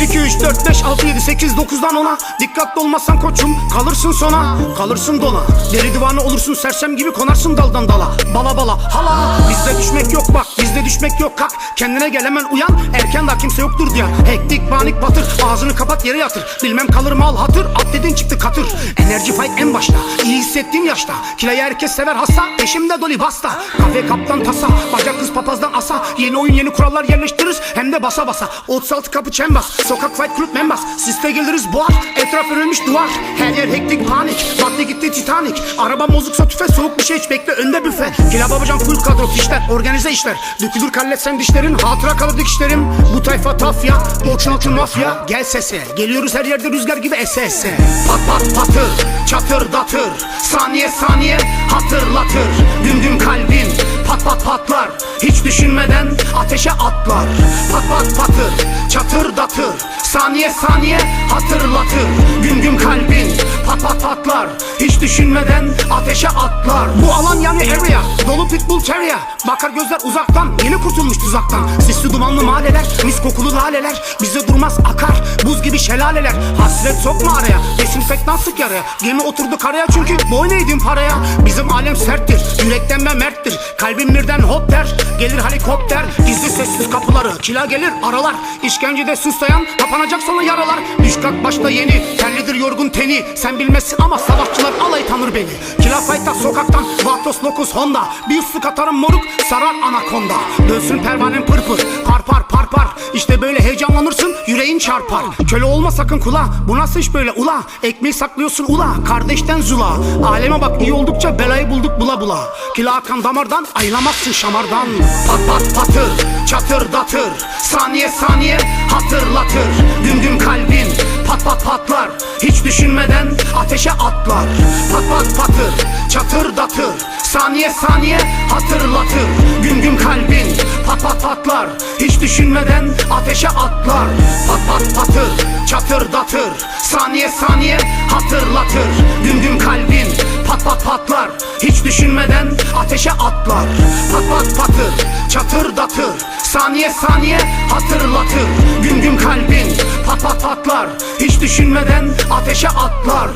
3, 4, 5, 6, 7, 8, 9'dan 10'a Dikkatli olmazsan koçum kalırsın sona. Kalırsın dona Deri divanı olursun sersem gibi konarsın daldan dala. Bala bala hala. Bizde düşmek yok bak bizde düşmek yok. Kalk Kendine gel hemen uyan. Erken daha kimse yoktur diye Hektik panik batır. Ağzını kapat yere yatır. Bilmem kalır mal hatır. At dedin çıktı katır. Enerji fight en başta. İyi hissettiğim yaşta. Kilayı herkes sever hasta. Eşimde doli basta. Kafe kaptan tasa. Bacak kız papazdan asa. Yeni oyun yeni kurallar yerleştiririz. Hem de basa basa. 36 kapı çembas sokak fight kulüp membas Siste geliriz boğar etraf örülmüş duvar Her yer hektik panik. Battı gitti titanik Araba bozuksa tüfe soğuk bir şey iç bekle önde büfe. Kila babacan full kadro fişler organize işler. Dökülür kalletsen dişlerin hatıra kalır dikişlerim. Bu tayfa tafya borçun altın mafya. Gel sese geliyoruz her yerde rüzgar gibi ese ese Pat pat patır çatır datır. Saniye saniye hatırlatır. Düm düm kalbin pat pat patlar. Hiç düşünmeden ateşe atlar. Pat pat patır çatır datır Saniye saniye hatırlatır. Güm güm kalbin pat pat patlar. Hiç düşünmeden ateşe atlar. Bu alan yani area Dolu pitbull terrier. Bakar gözler uzaktan Yeni kurtulmuş tuzaktan. Sisli dumanlı mahalleler Mis kokulu laleler. Bize durmaz akar gibi şelaleler. Hasret sokma araya. Desinfektan sık yaraya. Gemi oturdu karaya çünkü boyun eğdim paraya. Bizim alem serttir. Yürekten ve merttir. Kalbim birden hop der. Gelir helikopter. Gizli sessiz kapıları. Kila gelir aralar. İşkencede suslayan Kapanacak sonra yaralar. Düş kalk başta yeni. Terlidir yorgun teni. Sen bilmezsin ama savaşçılar alay tanır beni. Kila fayta sokaktan. Vatos Locus Honda. Bir üstlük atarım moruk. Sarar anakonda. Dönsün pervanem pırpır. Par par par par. İşte böyle heyecanlanırsın. Yüreğin çarpar. Köle olma sakın kula. Bu nasıl iş böyle? Ula Ekmeği saklıyorsun ula. Kardeşten zula. Aleme bak iyi oldukça belayı bulduk bula bula. Kila akan damardan Ayılamazsın şamardan. Pat pat patır Çatır datır. Saniye saniye hatırlatır. Düm düm kalbin Pat pat patlar. Hiç düşünmeden ateşe atlar. Pat pat patır Çatır datır. Saniye saniye hatırlatır. Güm güm kalbin Patlar Hiç düşünmeden ateşe atlar. Pat pat patır Çatır datır Saniye saniye hatırlatır. Güm güm kalbin Pat pat patlar. Hiç düşünmeden ateşe atlar. Pat pat patır Çatır datır Saniye saniye hatırlatır. Güm güm kalbin Pat pat patlar. Hiç düşünmeden ateşe atlar